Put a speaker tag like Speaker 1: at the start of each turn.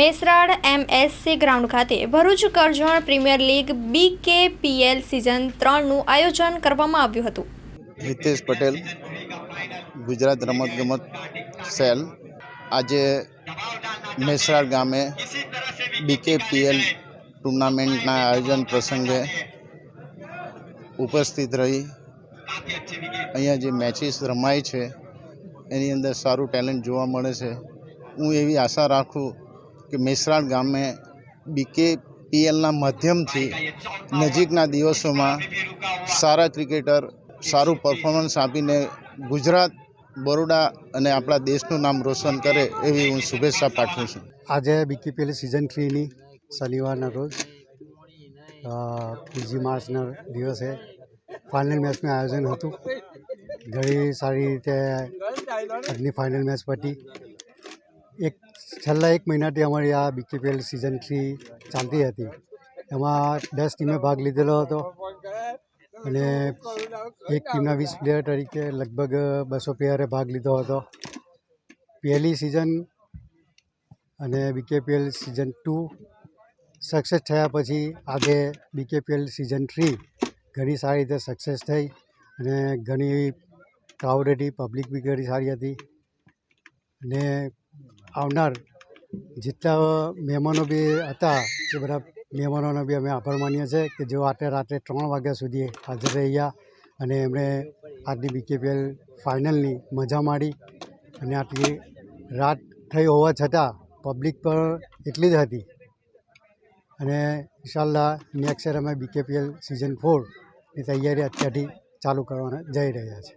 Speaker 1: મેસરાડ MSC ground ખાતે Bharuch Karjan premier league BKPL season ત્રણનું આયોજન કરવામાં આવ્યું હતું.
Speaker 2: હિતેશ પટેલ, ગુજરાત રમતગમત સેલ. આજે મેસરાળ ગામે બીકેપીએલ ટુર્નામેન્ટના આયોજન પ્રસંગે ઉપસ્થિત રહી. અહીંયા જે મેચિસ રમાય છે, એની અંદર સારું ટેલેન્ટ જોવા મળે છે. હું એવી આશા રાખું કે મેસરાડ ગામે બીકેપીએલના માધ્યમથી નજીકના દિવસોમાં સારા ક્રિકેટર, સારું પરફોર્મન્સ આપીને ગુજરાત, બરોડા અને આપણા દેશનું નામ રોશન કરે એવી હું શુભેચ્છા પાઠવું છું.
Speaker 3: આજે બીકેપીએલ સિઝન થ્રીની શનિવારના રોજ બીજી માર્ચના દિવસે ફાઇનલ મેચનું આયોજન હતું. ઘણી સારી રીતે આજની ફાઇનલ મેચ પતી એક છેલ્લા એક મહિનાથી અમારી આ બીકેપીએલ સિઝન થ્રી ચાલતી હતી. એમાં દસ ટીમે ભાગ લીધેલો હતો અને એક ટીમના વીસ પ્લેયર તરીકે લગભગ બસો પ્લેયરે ભાગ લીધો હતો. પહેલી સિઝન અને બીકેપીએલ સિઝન ટુ સક્સેસ થયા પછી આજે બીકેપીએલ સિઝન થ્રી ઘણી સારી રીતે સક્સેસ થઈ અને ઘણી ક્રાઉડ હતી પબ્લિક બી ઘણી સારી હતી. અને આવનાર જેટલા મહેમાનો બી હતા, એ બધા મહેમાનોનો બી અમે આભાર માનીએ છીએ કે જેઓ આટલે રાત્રે ત્રણ વાગ્યા સુધી હાજર રહ્યા અને એમણે આજની બીકેપીએલ ફાઇનલની મજા માણી અને આટલી રાત થઈ હોવા છતાં પબ્લિક પણ એટલી જ હતી. અને ઇન્શાલ્લાહ નેક્સ્ટ યર અમે બીકેપીએલ સિઝન ફોરની તૈયારી અત્યારથી ચાલુ કરવાના જઈ રહ્યા છીએ.